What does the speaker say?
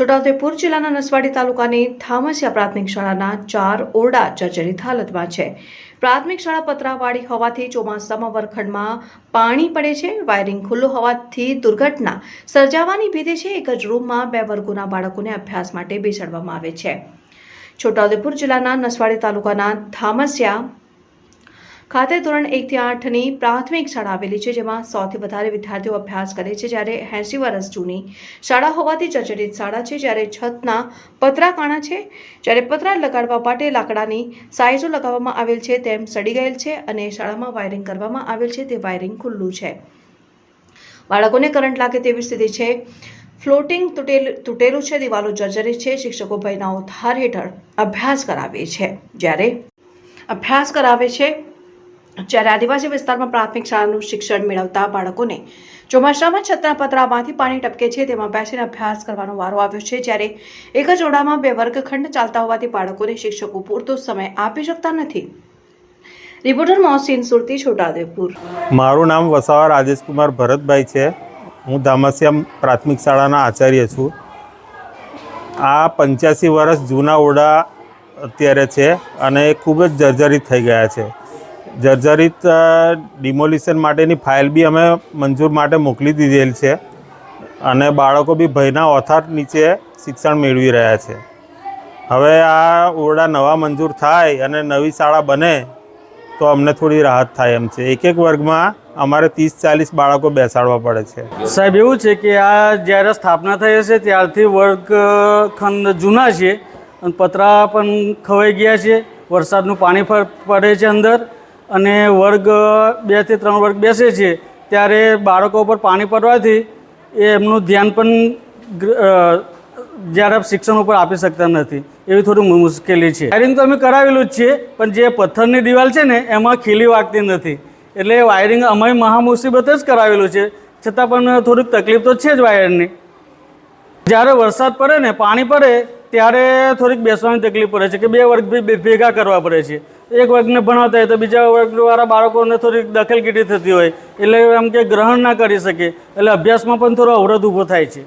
છોટાઉદેપુર જિલ્લાના નસવાડી તાલુકાની થામસિયા પ્રાથમિક શાળાના ચાર ઓરડા જર્જરિત હાલતમાં છે. પ્રાથમિક શાળા પતરાવાળી હોવાથી ચોમાસામાં વરખંડમાં પાણી પડે છે. વાયરિંગ ખુલ્લું હોવાથી દુર્ઘટના સર્જાવાની ભીતિ છે. એક જ રૂમમાં બે વર્ગોના બાળકોને અભ્યાસ માટે બેસાડવામાં આવે છે. છોટાઉદેપુર જિલ્લાના નસવાડી તાલુકાના થામસિયા ખાતે ધોરણ એકથી આઠની પ્રાથમિક શાળા આવેલી છે, જેમાં સૌથી વધારે વિદ્યાર્થીઓ અભ્યાસ કરે છે, જ્યારે એંસી વર્ષ જૂની શાળા હોવાથી જર્જરિત શાળા છે, જ્યારે છતના પતરા કાણા છે, જ્યારે પતરા લગાડવા માટે લાકડાની સાઇઝો લગાવવામાં આવેલ છે, તેમ સડી ગયેલ છે અને શાળામાં વાયરિંગ કરવામાં આવેલ છે, તે વાયરિંગ ખુલ્લું છે. બાળકોને કરંટ લાગે તેવી સ્થિતિ છે. ફ્લોટિંગ તૂટેલ, તૂટેલું છે, દિવાલો જર્જરિત છે, શિક્ષકો ભયના ઉધાર હેઠળ અભ્યાસ કરાવે છે. જ્યારે અભ્યાસ કરાવે છે જ્યારે આદિવાસી વિસ્તારમાં પ્રાથમિક શાળાનું શિક્ષણ મેળવતા બાળકોને ચોમાસામાં છતના પતરામાંથી પાણી ટપકે છે તેમાં બેસીને અભ્યાસ કરવાનો વારો આવ્યો છે જ્યારે એક જ ઓરડામાં બે વર્ગખંડ ચાલતા હોવાથી બાળકોને શિક્ષકો પૂરતો સમય આપી શકતા નથી. રિપોર્ટર મોહસિન સુરતી, છોટાઉદેપુર. મારું નામ વસાવા રાજેશકુમાર ભરતભાઈ છે. હું ધામસ્યામ પ્રાથમિક શાળાના આચાર્ય છું. આ પંચ્યાસી વર્ષ જૂના ઓરડા અત્યારે છે અને ખૂબ જ જર્જરિત થઈ ગયા છે. જર્જરિત ડિમોલિશન માટેની ફાઇલ બી અમે મંજૂર માટે મોકલી દીધેલ છે. અને બાળકો બી ભયના ઓથાર નીચે શિક્ષણ મેળવી રહ્યા છે. હવે આ ઓરડા નવા મંજૂર થાય અને નવી શાળા બને, તો અમને થોડી રાહત થાય એમ છે. એક એક વર્ગમાં અમારે ત્રીસ ચાલીસ બાળકો બેસાડવા પડે છે. સાહેબ, એવું છે કે આ જ્યારે સ્થાપના થઈ હશે, ત્યારથી વર્ગખંડ જૂના છે. અને પતરા પણ ખવાઈ ગયા છે. વરસાદનું પાણી પડે છે અંદર. અને વર્ગ બેથી ત્રણ વર્ગ બેસે છે, ત્યારે બાળકો પર પાણી પડવાથી એ એમનું ધ્યાન પણ જ્યારે શિક્ષણ ઉપર આપી શકતા નથી, એવી થોડી મુશ્કેલી છે. વાયરિંગ તો અમે કરાવેલું જ છે, પણ જે પથ્થરની દિવાલ છે ને, એમાં ખીલી વાગતી નથી. એટલે વાયરિંગ અમે મહા મુસીબત જ કરાવેલું છે, છતાં પણ થોડીક તકલીફ તો છે જ વાયરની. જ્યારે વરસાદ પડે ને, પાણી પડે ત્યારે થોડીક બેસવાની તકલીફ પડે છે કે બે વર્ગ ભેગા કરવા પડે છે. એક વર્ગને ભણાવતા હોય તો બીજા વર્ગવાળા બાળકોને થોડીક દખલગીરી થતી હોય. એટલે એમ કે ગ્રહણ ના કરી શકે. એટલે અભ્યાસમાં પણ થોડો અવરોધ ઊભો થાય છે.